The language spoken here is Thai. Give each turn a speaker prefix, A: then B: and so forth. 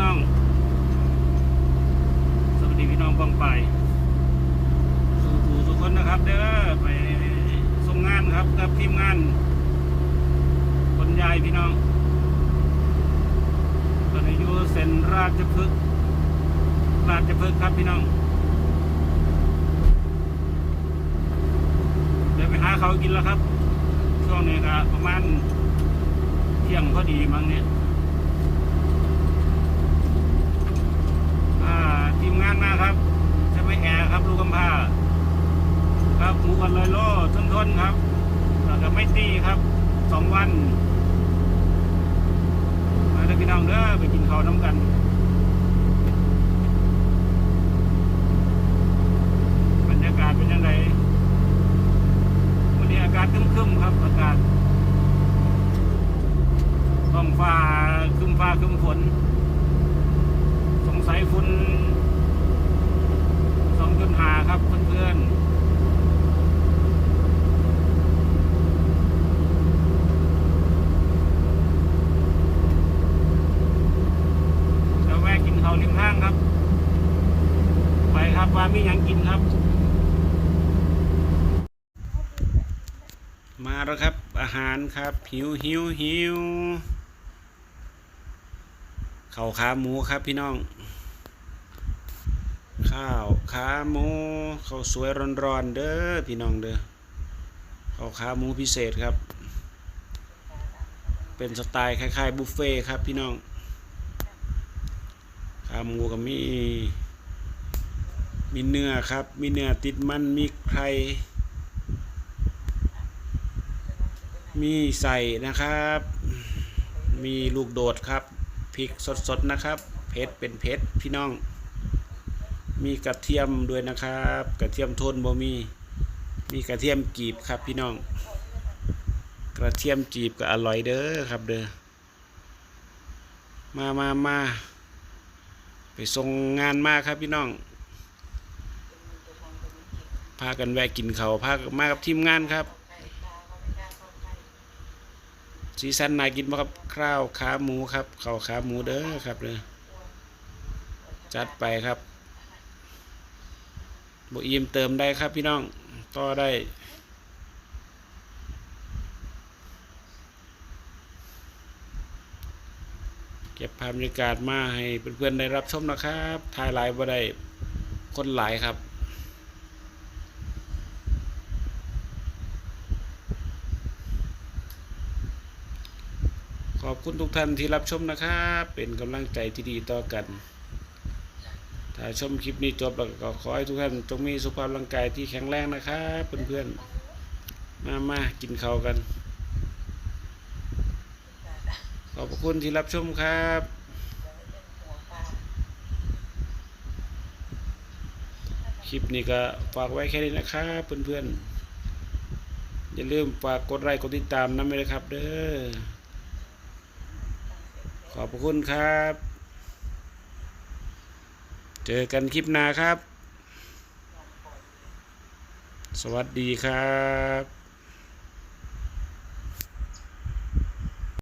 A: น้อง สวัสดีพี่น้องปองไป สู่ผู้ทุคนนะครับเด้อไปส่งงานครับกับทีมงานคนยายพี่น้องตอนนี้อยู่เซนราชพฤกษ์ราชพฤกษ์ครับพี่น้องเดี๋ยวไปหาเขากินแล้วครับ ช่วงนี้ก็ประมาณเที่ยงพอดีมั้งเนี่ย อ่าทีมงานมาครับใช่ไหมแอร์ครับลูกกำพร้า ครันลอยโล่ต้นทนๆครับแล้วก็ไม่ตีครับสองวัน มาเด้อพี่น้องเด้อไปกินข้าวน้ำกันบรรยากาศเป็นยังไงวันนี้อากาศครึ้มๆครับ อากาศท้องฟ้าครึ้มฟ้าครึ้มฝน สงสัยฝุ่นสองจุดหาครับเพื่อนๆจะแวะกิน เขาริมทางครับ ไปครับว่ามียังกินครับ มาแล้วครับ อาหารครับ หิวหิวหิวข้าวขาหมูครับพี่น้อง ข้าวขาหมูข้าวสวยร้อนๆเด้อพี่น้องเด้อข้าวขาหมูพิเศษครับ เป็นสไตล์คล้ายๆบุฟเฟ่ต์ครับพี่น้อง ขาหมูก็มี มีเนื้อครับ มีเนื้อติดมันมีไข่มีใส่นะครับ มีลูกโดดครับพริกสดๆนะครับเผ็ดเป็นเผ็ดพี่น้อง มีกระเทียมด้วยนะครับ กระเทียมโทนบ่มี มีกระเทียมกีบครับพี่น้อง กระเทียมจีบก็อร่อยเด้อครับเด้อมามามา ส่งงานมาครับพี่น้อง พากันแวะกินเขาพามากับทีมงานครับสีสันน่ากินมาครับข้าวขาหมูครับข้าวขาหมูเด้อครับเด้อจัดไปครับบอิ่มเติมได้ครับพี่น้องต่อได้ ก็บภาพบรรยากาศมาให้เพื่อนๆได้รับชมนะครับถ่ายไลฟ์บ่ได้คนหลายครับขอบคุณทุกท่านที่รับชมนะครับ เป็นกำลังใจที่ดีต่อกัน ถ้าชมคลิปนี้จบแล้วก็ขอให้ทุกท่านจงมีสุขภาพร่างกายที่แข็งแรงนะครับ เพื่อนๆ มามากินข้าวกัน ขอบคุณที่รับชมครับคลิปนี้ก็ฝากไว้แค่นี้นะครับเพื่อนๆ อย่าลืมฝากกดไลค์กดติดตามนะไม่เลยครับ เด้อ ขอบคุณครับ เจอกันคลิปหน้าครับ สวัสดีครับ